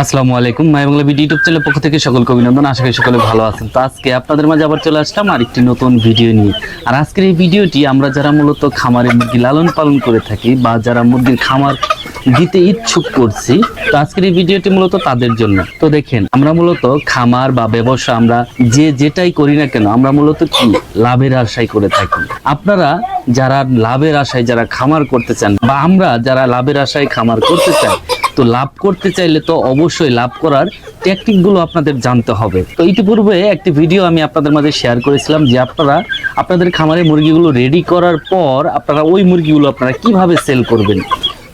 আসসালামু আলাইকুম, মাই Bangla video YouTube চ্যানেলের পক্ষ থেকে সকলকে অভিনন্দন, আশা করি সকলে ভালো আছেন। তো আজকে আপনাদের মাঝে আবার চলে আসলাম আরেকটি নতুন ভিডিও নিয়ে। আর আজকের এই ভিডিওটি আমরা যারা মূলত খামারে মুরগি লালন পালন করে থাকি বা যারা মুরগির খামার দিতে ইচ্ছুক করছি, তো আজকের এই ভিডিওটি মূলত তাদের জন্য। তো দেখেন, আমরা মূলত খামার বা ব্যবসা আমরা যে যেটাই করি না কেন, আমরা মূলত কি? লাভের আশায় করে থাকি। আপনারা যারা লাভের আশায় যারা খামার করতে চান বা আমরা যারা লাভের আশায় খামার করতে চাই তো লাভ করতে চাইলে তো অবশ্যই লাভ করার টেকনিকগুলো আপনাদের জানতে হবে। তো ইতিপূর্বে একটি ভিডিও আমি আপনাদের মাঝে শেয়ার করেছিলাম যে আপনারা, আপনাদের খামারে মুরগিগুলো রেডি করার পর আপনারা ওই মুরগিগুলো আপনারা কীভাবে সেল করবেন?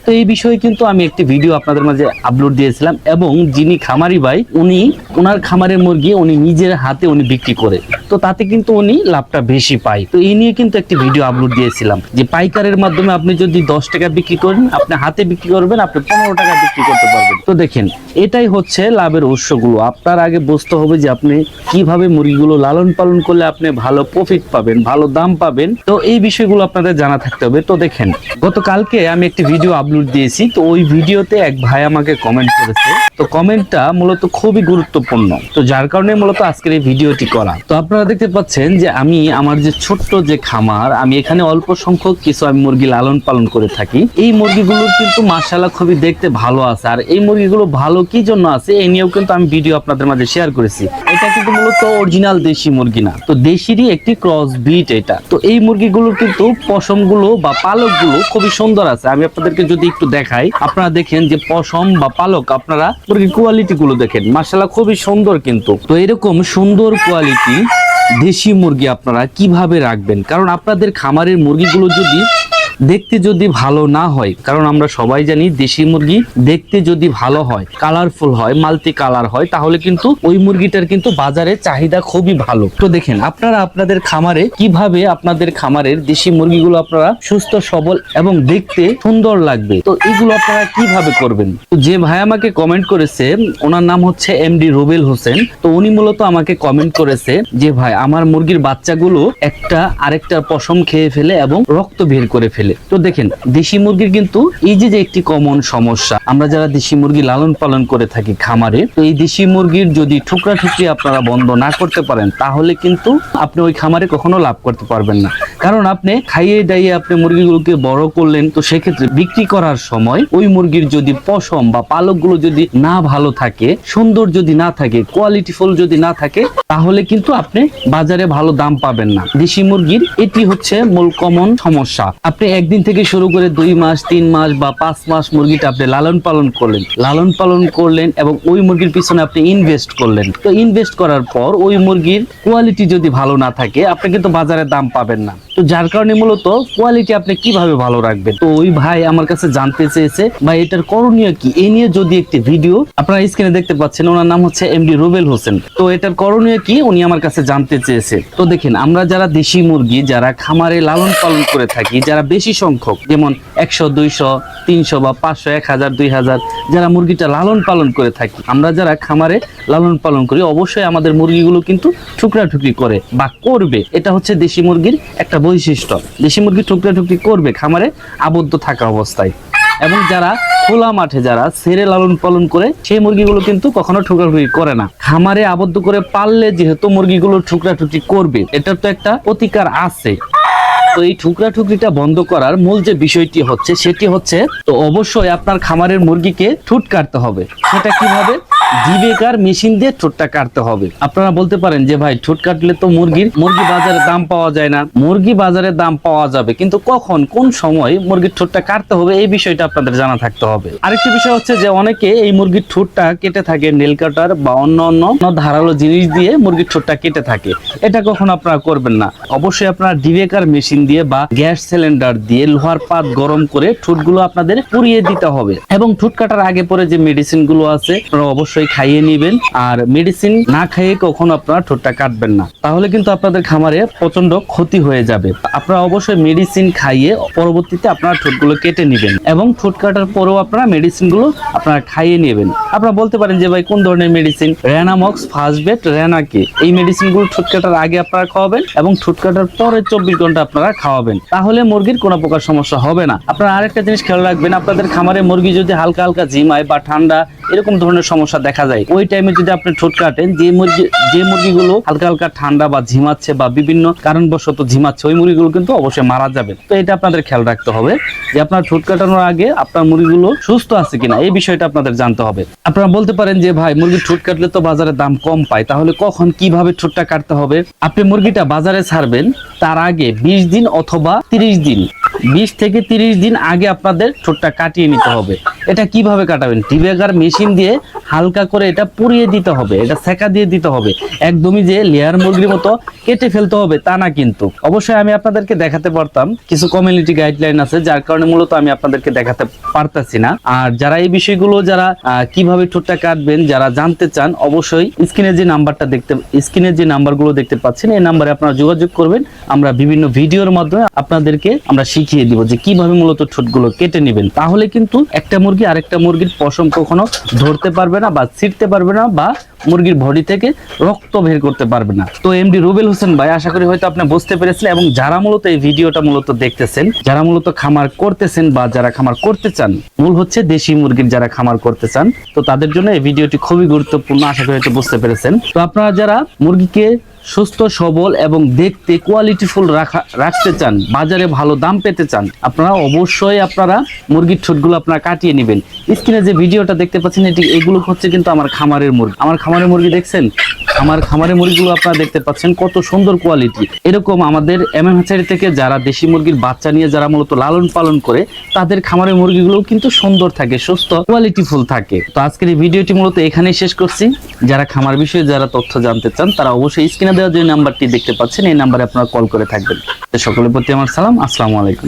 তো এই বিষয়ে কিন্তু আমি একটি ভিডিও আপনাদের মাঝে আপলোড দিয়েছিলাম এবং যিনি খামারি ভাই, উনি ওনার খামারের মুরগি উনি নিজের হাতে উনি বিক্রি করে। তো তাতে কিন্তু উনি লাভটা বেশি পায়। তো এই নিয়ে কিন্তু একটি ভিডিও আপলোড দিয়েছিলাম যে পাইকারের মাধ্যমে আপনি যদি দশ টাকা বিক্রি করেন, আপনি হাতে বিক্রি করবেন, আপনি পনেরো টাকা বিক্রি করতে পারবেন। তো দেখেন, এটাই হচ্ছে লাভের উৎসগুলো। আপনার আগে বুঝতে হবে যে আপনি কীভাবে মুরগিগুলো লালন পালন করলে আপনি ভালো প্রফিট পাবেন, ভালো দাম পাবেন। তো এই বিষয়গুলো আপনাদের জানা থাকতে হবে। তো দেখেন, গতকালকে আমি একটি ভিডিও আপলোড দিয়েছি। তো ওই ভিডিওতে এক ভাই আমাকে কমেন্ট করেছে। তো কমেন্টটা মূলত খুবই গুরুত্বপূর্ণ। তো যার কারণে মূলত আজকের এই ভিডিওটি করা। তো আপনারা দেখতে পাচ্ছেন যে আমি আমার যে ছোট্ট যে খামার, আমি এখানে অল্প সংখ্যক কিছু আমি মুরগি লালন পালন করে থাকি। এই মুরগিগুলোর কিন্তু মার্শাল্লাহ খুবই দেখতে ভালো আছে। আর এই মুরগিগুলো ভালো কি জন্য আছে এই নিয়েও কিন্তু আমি ভিডিও আপনাদের মাঝে শেয়ার করেছি। এটা কিন্তু মূলত অরিজিনাল দেশি মুরগি না। তো দেশিরই একটি ক্রস বিট এটা। তো এই মুরগিগুলোর কিন্তু পশমগুলো বা পালকগুলো খুবই সুন্দর আছে। আমি আপনাদেরকে যদি একটু দেখাই। আপনারা দেখেন যে পশম বা পালক, আপনারা কোয়ালিটি গুলো দেখেন। মার্শাল্লাহ খুবই সুন্দর কিন্তু। তো এরকম সুন্দর কোয়ালিটি দেশি মুরগি আপনারা কীভাবে রাখবেন? কারণ আপনাদের খামারের মুরগিগুলো যদি দেখতে যদি ভালো না হয়, কারণ আমরা সবাই জানি দেশি মুরগি দেখতে যদি ভালো হয় কালারফুল হয় মাল্টি কালার হয়, তাহলে কিন্তু ওই মুরগিটার কিন্তু বাজারে চাহিদা খুবই ভালো। তো দেখেন, আপনারা আপনাদের খামারে কীভাবে আপনাদের খামারের দেশি মুরগিগুলো আপনারা সুস্থ, সবল এবং দেখতে সুন্দর লাগবে, তো এগুলো আপনারা কীভাবে করবেন? তো যে ভাই আমাকে কমেন্ট করেছে, ওনার নাম হচ্ছে এমডি রুবেল হোসেন, তো উনি মূলত আমাকে কমেন্ট করেছে যে, ভাই, আমার মুরগির বাচ্চাগুলো একটা আরেকটার পশম খেয়ে ফেলে এবং রক্ত বের করে ফেলে। তো দেখেন, দেশি মুরগির কিন্তু এই যে যে একটি কমন সমস্যা, আমরা যারা দেশি মুরগি লালন পালন করে থাকি খামারে, তো এই দেশি মুরগির যদি ঠুকরা ঠুকরি আপনারা বন্ধ না করতে পারেন, তাহলে কিন্তু আপনি ওই খামারে কখনো লাভ করতে পারবেন না। কারণ আপনি খাইয়ে দাইয়ে আপনি মুরগিগুলোকে বড় করলেন, তো সেক্ষেত্রে বিক্রি করার সময় ওই মুরগির যদি পশম বা পালকগুলো যদি না ভালো থাকে, সুন্দর যদি না থাকে কোয়ালিটি কোয়ালিটিফুল যদি না থাকে, তাহলে কিন্তু আপনি বাজারে ভালো দাম পাবেন না। দেশি মুরগির এটি হচ্ছে মূল কমন সমস্যা। আপনি একদিন থেকে শুরু করে দুই মাস, তিন মাস বা পাঁচ মাস মুরগিটা আপনি লালন পালন করলেন। লালন পালন করলেন এবং ওই মুরগির পিছনে আপনি ইনভেস্ট করলেন। তো ইনভেস্ট করার পর ওই মুরগির কোয়ালিটি যদি ভালো না থাকে, আপনি কিন্তু বাজারে দাম পাবেন না। তো যার কারণে মূলত কোয়ালিটি আপনি কীভাবে ভালো রাখবেন? তো ওই ভাই আমার কাছে জানতে চেয়েছে বা এটার করণীয় কি? এই নিয়ে যদি একটি ভিডিও আপনারা স্ক্রিনে দেখতে পাচ্ছেন, ওনার নাম হচ্ছে এমডি রুবেল হোসেন। তো এটার করণীয় কি? উনি আমার কাছে জানতে চেয়েছে। তো দেখেন, আমরা যারা দেশি মুরগি, যারা খামারে লালন পালন করে থাকি, যারা বেশি সংখ্যক, যেমন একশো, দুইশো, তিনশো বা পাঁচশো, এক হাজার, দুই হাজার, যারা মুরগিটা লালন পালন করে থাকি, আমরা যারা খামারে লালন পালন করি, অবশ্যই আমাদের মুরগিগুলো কিন্তু ঠুকরা ঠুকরি করে বা করবে। এটা হচ্ছে দেশি মুরগির একটা বৈশিষ্ট্য। দেশি মুরগি ঠুকরা ঠুকরি করবে খামারে আবদ্ধ থাকা অবস্থায়। এবং যারা খোলা মাঠে যারা সেরে লালন পালন করে, সেই মুরগিগুলো কিন্তু কখনো ঠুকরাঠুকি করে না। খামারে আবদ্ধ করে পাললে যেহেতু মুরগিগুলো ঠুকরাঠুকি করবে, এটার তো একটা প্রতিকার আছে। তো এই ঠুকরা ঠুকরিটা বন্ধ করার মূল যে বিষয়টি হচ্ছে, সেটি হচ্ছে, তো অবশ্যই আপনার খামারের মুরগিকে ঠুট কাটতে হবে। সেটা কীভাবে? জিবেকার মেশিন দিয়ে ঠোঁটটা কাটতে হবে। আপনারা বলতে পারেন যে, ভাই, ঠোঁট কাটলে তো মুরগির, মুরগি বাজারে দাম পাওয়া যায় না। মুরগি বাজারে দাম পাওয়া যাবে, কিন্তু কখন, কোন সময় মুরগির ঠোঁটটা কাটতে হবে এই বিষয়টা আপনাদের জানা থাকতে হবে। আরেকটি বিষয় হচ্ছে যে, অনেকে এই মুরগির ঠোঁটটা কেটে থাকে, নেল কাটার বা অন্য অন্য ধারালো জিনিস দিয়ে মুরগির ঠোঁটটা কেটে থাকে। এটা কখন আপনারা করবেন না। অবশ্যই আপনারা ডিবেকার মেশিন দিয়ে বা গ্যাস সিলিন্ডার দিয়ে লোহার পাত গরম করে ঠোঁটগুলো আপনাদের পুড়িয়ে দিতে হবে। এবং ঠোঁট কাটার আগে পরে যে মেডিসিনগুলো আছে, আপনারা অবশ্যই অবশ্যই খাইয়ে নেবেন। আর মেডিসিন না খাইয়ে কখনো আপনারা ঠোঁটটা কাটবেন না। তাহলে কিন্তু আপনাদের খামারে প্রচণ্ড ক্ষতি হয়ে যাবে। আপনারা অবশ্যই মেডিসিন খাইয়ে পরবর্তীতে আপনারা ঠোঁটগুলো কেটে নেবেন এবং ঠোঁট কাটার পরেও আপনারা মেডিসিনগুলো আপনারা খাইয়ে নেবেন। আপনারা বলতে পারেন যে, ভাই, কোন ধরনের মেডিসিন র্যানামক্স ফার্স্টবেট র্যানাকে এই মেডিসিনগুলো ঠোঁট কাটার আগে আপনারা খাওয়াবেন এবং ঠোঁট কাটার পরে চব্বিশ ঘণ্টা আপনারা খাওয়াবেন। তাহলে মুরগির কোনো প্রকার সমস্যা হবে না। আপনারা আরেকটা জিনিস খেয়াল রাখবেন, আপনাদের খামারে মুরগি যদি হালকা হালকা ঝিমায় বা ঠান্ডা, এরকম ধরনের সমস্যা দেখা যায়। ওই টাইমে যদি আপনি ঠোঁট কাটেন, যে মুরগি যে মুরগিগুলো হালকা হালকা ঠান্ডা বা ঝিমাচ্ছে বা বিভিন্ন কারণবশত ঝিমাচ্ছে, ওই মুরগিগুলো কিন্তু অবশ্যই মারা যাবে। তো এটা আপনাদের খেয়াল রাখতে হবে যে আপনার ঠোঁট কাটানোর আগে আপনার মুরগিগুলো সুস্থ আছে কিনা, এই বিষয়টা আপনাদের জানতে হবে। আপনারা বলতে পারেন যে, ভাই, মুরগির ঠোঁট কাটলে তো বাজারে দাম কম পায়, তাহলে কখন কীভাবে ঠোঁটটা কাটতে হবে? আপনি মুরগিটা বাজারে ছাড়বেন, তার আগে বিশ দিন অথবা তিরিশ দিন। বিশ থেকে তিরিশ দিন আগে আপনাদের ঠোঁটটা কাটিয়ে নিতে হবে। এটা কীভাবে কাটাবেন? টিবেগার মেশিন দিয়ে হালকা করে এটা পুড়িয়ে দিতে হবে, এটা সেকা দিয়ে দিতে হবে। একদমই যে লেয়ার মুরগির মতো কেটে ফেলতে হবে, তা না কিন্তু। অবশ্যই আমি আপনাদেরকে দেখাতে পারতাম, কিছু কমিউনিটি গাইডলাইন আছে, যার কারণে মূলত আমি আপনাদেরকে দেখাতে পারতাছি না। আর যারা এই বিষয়গুলো, যারা কীভাবে ঠোঁটটা কাটবেন, যারা জানতে চান, অবশ্যই স্ক্রিনে যে নাম্বারটা দেখতে, স্ক্রিনে যে নাম্বারগুলো দেখতে পাচ্ছেন, এই নাম্বারে আপনারা যোগাযোগ করবেন। আমরা বিভিন্ন ভিডিওর মাধ্যমে আপনাদেরকে আমরা শিখিয়ে দিব যে কীভাবে মূলত ঠোঁটগুলো কেটে নেবেন। তাহলে কিন্তু একটা মুরগি আরেকটা মুরগির পশম কখনো ধরতে পারবে না বা ছিটতে পারবে না বা মুরগির বডি থেকে রক্ত বের করতে পারবে না। তো এমডি রুবেল হোসেন ভাই, আশা করি হয়তো আপনি বুঝতে পেরেছেন এবং যারা মূলত এই ভিডিওটা মূলত দেখতেছেন, যারা মূলত খামার করতেছেন বা যারা খামার করতে চান, মূল হচ্ছে দেশি মুরগির যারা খামার করতে চান, তো তাদের জন্য এই ভিডিওটি খুবই গুরুত্বপূর্ণ, আশা করি হয়তো বুঝতে পেরেছেন। তো আপনারা যারা মুরগিকে সুস্থ, সবল এবং দেখতে কোয়ালিটিফুল রাখা রাখতে চান, বাজারে ভালো দাম পেতে চান, আপনারা অবশ্যই আপনারা মুরগির ঠোঁটগুলো আপনারা কাটিয়ে নেবেন। স্ক্রিনে যে ভিডিওটা দেখতে পাচ্ছেন, এটি এগুলো হচ্ছে কিন্তু আমার খামারের মুরগি। আমার খামারের মুরগি দেখছেন? আমার খামারের মুরগিগুলো আপনারা দেখতে পাচ্ছেন, কত সুন্দর কোয়ালিটি এরকম আমাদের এমএম হাচারি থেকে যারা দেশি মুরগির বাচ্চা নিয়ে যারা মূলত লালন পালন করে, তাদের খামারের মুরগিগুলো কিন্তু সুন্দর থাকে, সুস্থ কোয়ালিটিফুল থাকে। তো আজকের এই ভিডিওটি মূলত এখানেই শেষ করছি। যারা খামার বিষয়ে যারা তথ্য জানতে চান, তারা অবশ্যই স্ক্রিনে দেওয়া যে নাম্বারটি দেখতে পাচ্ছেন, এই নাম্বারে আপনারা কল করে থাকবেন। সকলের প্রতি আমার সালাম, আসসালামু আলাইকুম।